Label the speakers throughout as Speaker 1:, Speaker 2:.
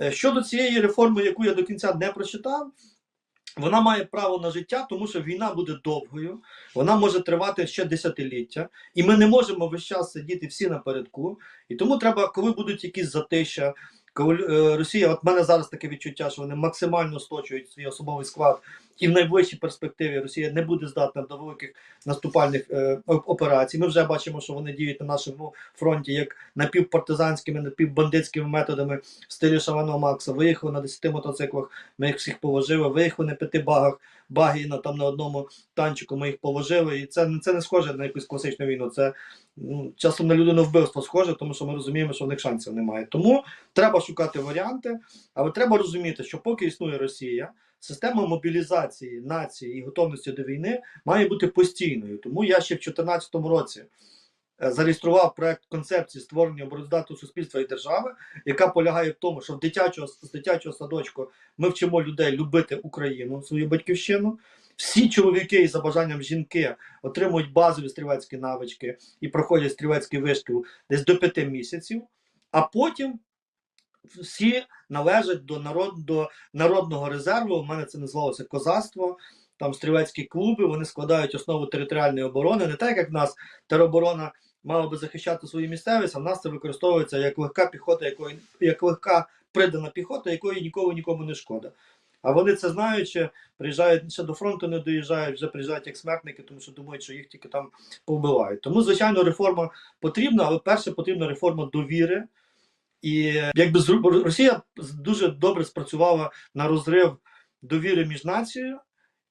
Speaker 1: Е, Щодо цієї реформи, яку я до кінця не прочитав, вона має право на життя, тому що війна буде довгою, вона може тривати ще десятиліття, і ми не можемо весь час сидіти всі напередку. І тому треба, коли будуть якісь затища, коли е, Росія, от мене зараз таке відчуття, що вони максимально сточують свій особовий склад, і в найближчій перспективі Росія не буде здатна до великих наступальних е, операцій. Ми вже бачимо, що вони діють на нашому фронті як напівпартизанськими, напівбандитськими методами в стилі Шаваного Макса. Виїхали на 10 мотоциклах, ми їх всіх положили, виїхали на п'яти багах, баги на там на одному танчику ми їх положили. І це, це не схоже на якусь класичну війну. Це ну, часом на людину вбивство схоже, тому що ми розуміємо, що в них шансів немає. Тому треба шукати варіанти, але треба розуміти, що поки існує Росія. Система мобілізації нації і готовності до війни має бути постійною. Тому я ще в 2014 році е, зареєстрував проект концепції створення обороздатного суспільства і держави, яка полягає в тому, що в дитячого з дитячого садочку ми вчимо людей любити Україну, свою батьківщину. Всі чоловіки і за бажанням жінки отримують базові стрілецькі навички і проходять стрілецький вишкіл десь до п'яти місяців, а потім всі належать до народ, до народного резерву. У мене це називалося козацтво. Там стрілецькі клуби, вони складають основу територіальної оборони. Не так, як в нас тероборона мала би захищати свою місцевість, а в нас це використовується як легка піхота, якої як легка придана піхота, якої ніколи нікому не шкода. А вони це знаючи, приїжджають ще до фронту, не доїжджають, вже приїжджають як смертники, тому що думають, що їх тільки там повбивають. Тому, звичайно, реформа потрібна, але перше потрібна реформа довіри. І якби Росія дуже добре спрацювала на розрив довіри між нацією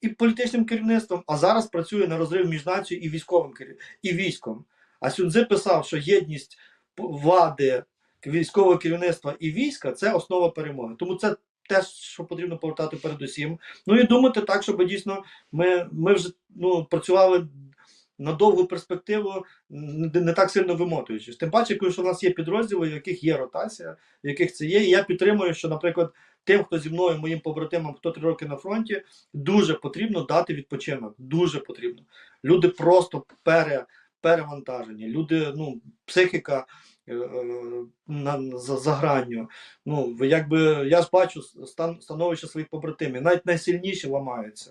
Speaker 1: і політичним керівництвом, а зараз працює на розрив між нацією і військовим і військом. А Сюнзе писав, що єдність влади, військового керівництва і війська це основа перемоги. Тому це те, що потрібно повертати передусім. Ну і думати так, щоб дійсно ми, ми вже ну, працювали на довгу перспективу, не, так сильно вимотуючись. Тим паче, коли що у нас є підрозділи, в яких є ротація, в яких це є. І я підтримую, що, наприклад, тим, хто зі мною, моїм побратимам, хто три роки на фронті, дуже потрібно дати відпочинок. Дуже потрібно. Люди просто пере, перевантажені. Люди, ну, психіка. е, е, На, за, за гранню. Ну, якби я ж бачу стан становище своїх побратимів, навіть найсильніші ламаються.